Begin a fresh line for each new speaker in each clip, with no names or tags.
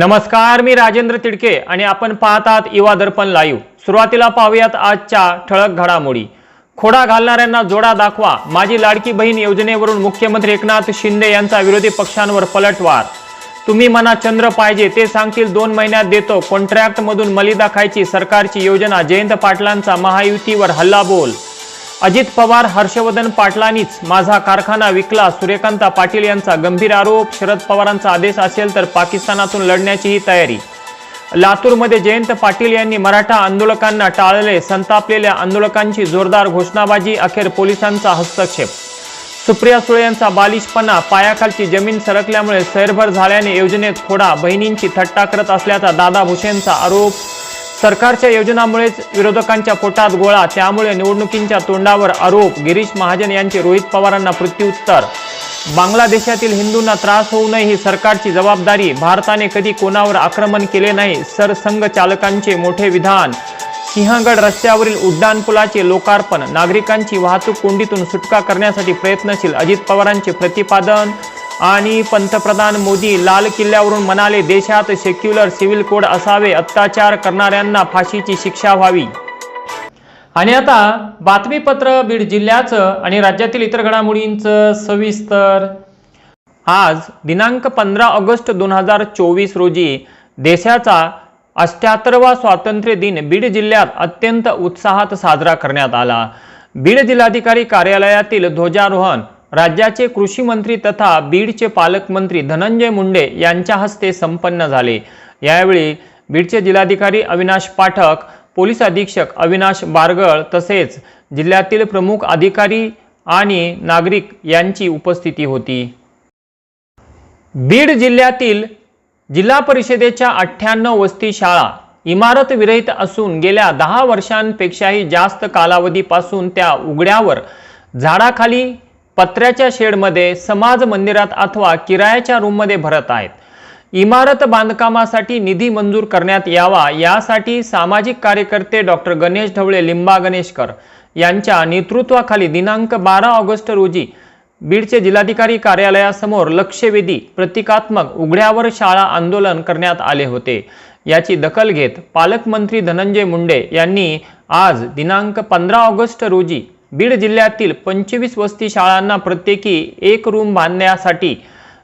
नमस्कार मी राजेंद्र तिडके आणि आपण पाहतात युवा दर्पण लाईव्ह सुरुवातीला पाहूयात आजच्या ठळक घडामोडी. खोडा घालणाऱ्यांना जोडा दाखवा. माझी लाडकी बहीण योजनेवरून मुख्यमंत्री एकनाथ शिंदे यांचा विरोधी पक्षांवर पलटवार. तुम्ही मना चंद्र पाहिजे ते सांगतील दोन महिन्यात देतो. कॉन्ट्रॅक्टमधून मलिदा खायची सरकारची योजना. जयंत पाटलांचा महायुतीवर हल्ला बोल अजित पवार हर्षवर्धन पाटलांनीच माझा कारखाना विकला. सूर्यकांता पाटील यांचा गंभीर आरोप. शरद पवारांचा आदेश असेल तर पाकिस्तानातून लढण्याचीही तयारी. लातूरमध्ये जयंत पाटील यांनी मराठा आंदोलकांना टाळले. संतापलेल्या आंदोलकांची जोरदार घोषणाबाजी. अखेर पोलिसांचा हस्तक्षेप. सुप्रिया सुळे यांचा बालिशपणा. पायाखालची जमीन सरकल्यामुळे सैरभर झाल्याने योजनेत खोडा. बहिणींची थट्टा करत असल्याचा दादा भुसेंचा आरोप. सरकारच्या योजनामुळेच विरोधकांच्या पोटात गोळा त्यामुळे निवडणुकींच्या तोंडावर आरोप गिरीश महाजन यांचे रोहित पवारांना प्रत्युत्तर. बांगलादेशातील हिंदूंना त्रास होऊ नये ही सरकारची जबाबदारी भारताने कधी कोणावर आक्रमण केले नाही सरसंघ चालकांचे मोठे विधान. सिंहगड रस्त्यावरील उड्डाणपुलाचे लोकार्पण नागरिकांची वाहतूक कोंडीतून सुटका करण्यासाठी प्रयत्नशील अजित पवारांचे प्रतिपादन आणि पंतप्रधान मोदी लाल किल्ल्यावरून म्हणाले देशात सेक्युलर सिव्हिल कोड असावे अत्याचार करणाऱ्यांना फाशीची शिक्षा व्हावी. आणि आता बातमीपत्र बीड जिल्ह्याचं आणि राज्यातील इतर घडामोडींचं सविस्तर. आज दिनांक पंधरा ऑगस्ट दोन हजार चोवीस रोजी देशाचा अष्ट्याहत्तरवा स्वातंत्र्य दिन बीड जिल्ह्यात अत्यंत उत्साहात साजरा करण्यात आला. बीड जिल्हाधिकारी कार्यालयातील ध्वजारोहण राज्याचे कृषी मंत्री तथा बीडचे पालकमंत्री धनंजय मुंडे यांच्या हस्ते संपन्न झाले. यावेळी बीडचे जिल्हाधिकारी अविनाश पाठक पोलीस अधीक्षक अविनाश बारगळ तसेच जिल्ह्यातील प्रमुख अधिकारी आणि नागरिक यांची उपस्थिती होती. बीड जिल्ह्यातील जिल्हा परिषदेच्या अठ्ठ्याण्णव वस्ती शाळा इमारत विरहित असून गेल्या दहा वर्षांपेक्षाही जास्त कालावधीपासून त्या उघड्यावर झाडाखाली पत्र्याच्या शेडमध्ये समाज मंदिरात अथवा किरायाच्या रूममध्ये भरत आहेत. इमारत बांधकामासाठी निधी मंजूर करण्यात यावा यासाठी सामाजिक कार्यकर्ते डॉक्टर गणेश ढवळे लिंबा गणेशकर यांच्या नेतृत्वाखाली दिनांक बारा ऑगस्ट रोजी बीडचे जिल्हाधिकारी कार्यालयासमोर लक्षवेधी प्रतिकात्मक उघड्यावर शाळा आंदोलन करण्यात आले होते. याची दखल घेत पालकमंत्री धनंजय मुंडे यांनी आज दिनांक पंधरा ऑगस्ट रोजी बीड जिल्ह्यातील पंचवीस वस्ती शाळांना प्रत्येकी एक रूम बांधण्यासाठी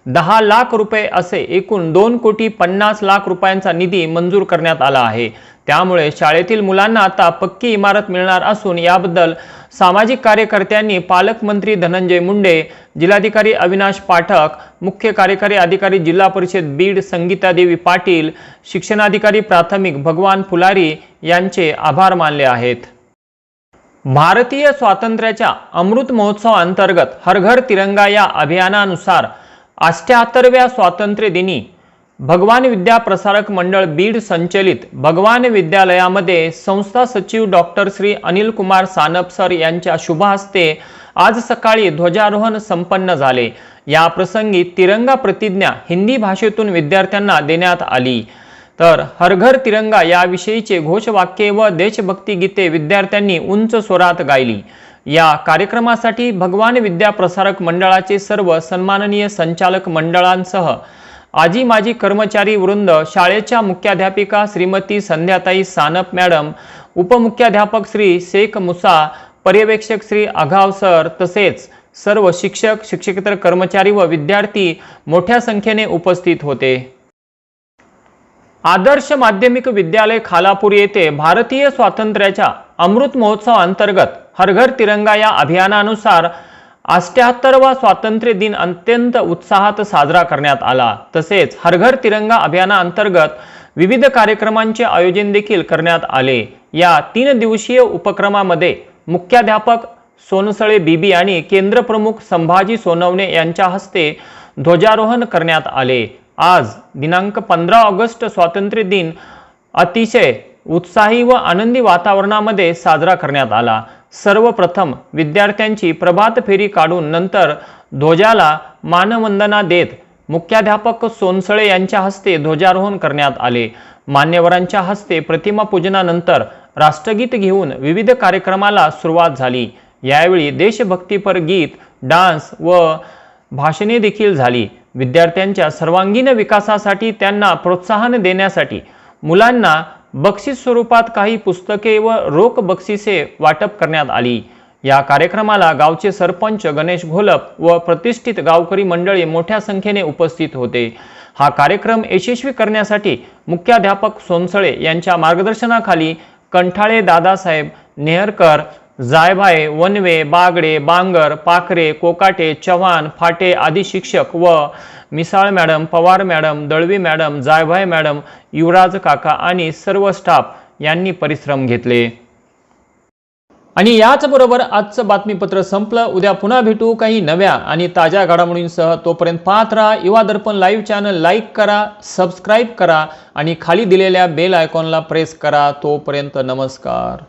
दहा लाख रुपये असे एकूण दोन कोटी पन्नास लाख रुपयांचा निधी मंजूर करण्यात आला आहे. त्यामुळे शाळेतील मुलांना आता पक्की इमारत मिळणार असून याबद्दल सामाजिक कार्यकर्त्यांनी पालकमंत्री धनंजय मुंडे जिल्हाधिकारी अविनाश पाठक मुख्य कार्यकारी अधिकारी जिल्हा परिषद बीड संगीतादेवी पाटील शिक्षणाधिकारी प्राथमिक भगवान फुलारी यांचे आभार मानले आहेत. भारतीय स्वातंत्र्याच्या अमृत महोत्सवाअंतर्गत हर घर तिरंगा या अभियानानुसार अष्ट्याहत्तरव्या स्वातंत्र्य दिनी भगवान विद्या प्रसारक मंडळ बीड संचलित भगवान विद्यालयामध्ये संस्था सचिव डॉक्टर श्री अनिल कुमार सानप सर यांच्या शुभ हस्ते आज सकाळी ध्वजारोहण संपन्न झाले. या प्रसंगी तिरंगा प्रतिज्ञा हिंदी भाषेतून विद्यार्थ्यांना देण्यात आली. तर हरघर तिरंगा याविषयीचे घोषवाक्ये व देशभक्ती गीते विद्यार्थ्यांनी उंच स्वरात गायली. या कार्यक्रमासाठी भगवान विद्या प्रसारक मंडळाचे सर्व सन्माननीय संचालक मंडळांसह आजी माजी कर्मचारी वृंद शाळेच्या मुख्याध्यापिका श्रीमती संध्याताई सानप मॅडम उपमुख्याध्यापक श्री शेख मुसा पर्यवेक्षक श्री आघाव सर तसेच सर्व शिक्षक शिक्षकेतर कर्मचारी व विद्यार्थी मोठ्या संख्येने उपस्थित होते. आदर्श माध्यमिक विद्यालय खालापूर येथे भारतीय स्वातंत्र्याच्या अमृत महोत्सव अंतर्गत हर घर तिरंगा या अभियानानुसार अष्ट्याहत्तरवा स्वातंत्र्य दिन अत्यंत उत्साहात साजरा करण्यात आला. तसेच हरघर तिरंगा अभियानाअंतर्गत विविध कार्यक्रमांचे आयोजन देखील करण्यात आले. या तीन दिवसीय उपक्रमामध्ये मुख्याध्यापक सोनसळे बीबी आणि केंद्रप्रमुख संभाजी सोनवणे यांच्या हस्ते ध्वजारोहण करण्यात आले. आज दिनांक पंधरा ऑगस्ट स्वातंत्र्य दिन अतिशय उत्साही व आनंदी वातावरणामध्ये साजरा करण्यात आला. सर्वप्रथम विद्यार्थ्यांची प्रभात फेरी काढून नंतर ध्वजाला मानवंदना देत मुख्याध्यापक सोनसळे यांच्या हस्ते ध्वजारोहण करण्यात आले. मान्यवरांच्या हस्ते प्रतिमा पूजनानंतर राष्ट्रगीत घेऊन विविध कार्यक्रमाला सुरुवात झाली. यावेळी देशभक्तीपर गीत डान्स व भाषणे देखील झाली. विद्यार्थ्यांच्या सर्वांगीण विकासासाठी त्यांना प्रोत्साहन देण्यासाठी मुलांना बक्षीस स्वरूपात काही पुस्तके व रोख बक्षिसे वाटप करण्यात आली. या कार्यक्रमाला गावचे सरपंच गणेश घोलप व प्रतिष्ठित गावकरी मंडळी मोठ्या संख्येने उपस्थित होते. हा कार्यक्रम यशस्वी करण्यासाठी मुख्याध्यापक सोनसळे यांच्या मार्गदर्शनाखाली कंठाळे दादासाहेब नेहरकर जायभाये वनवे बागडे बांगर पाखरे कोकाटे चव्हाण फाटे आदी शिक्षक व Misal madam Pawar madam Dalvi madam Jaybhaye madam Yuvraj काका आणि सर्व स्टाफ यांनी परिश्रम घेतले. आणि याचबरोबर आजचं बातमीपत्र संपलं. उद्या पुन्हा भेटू काही नव्या आणि ताज्या घडामोडींसह. तोपर्यंत पाहत राहा Yuva Darpan live channel. Like करा सबस्क्राईब करा आणि खाली दिलेल्या बेल आयकॉनला प्रेस करा. तोपर्यंत नमस्कार.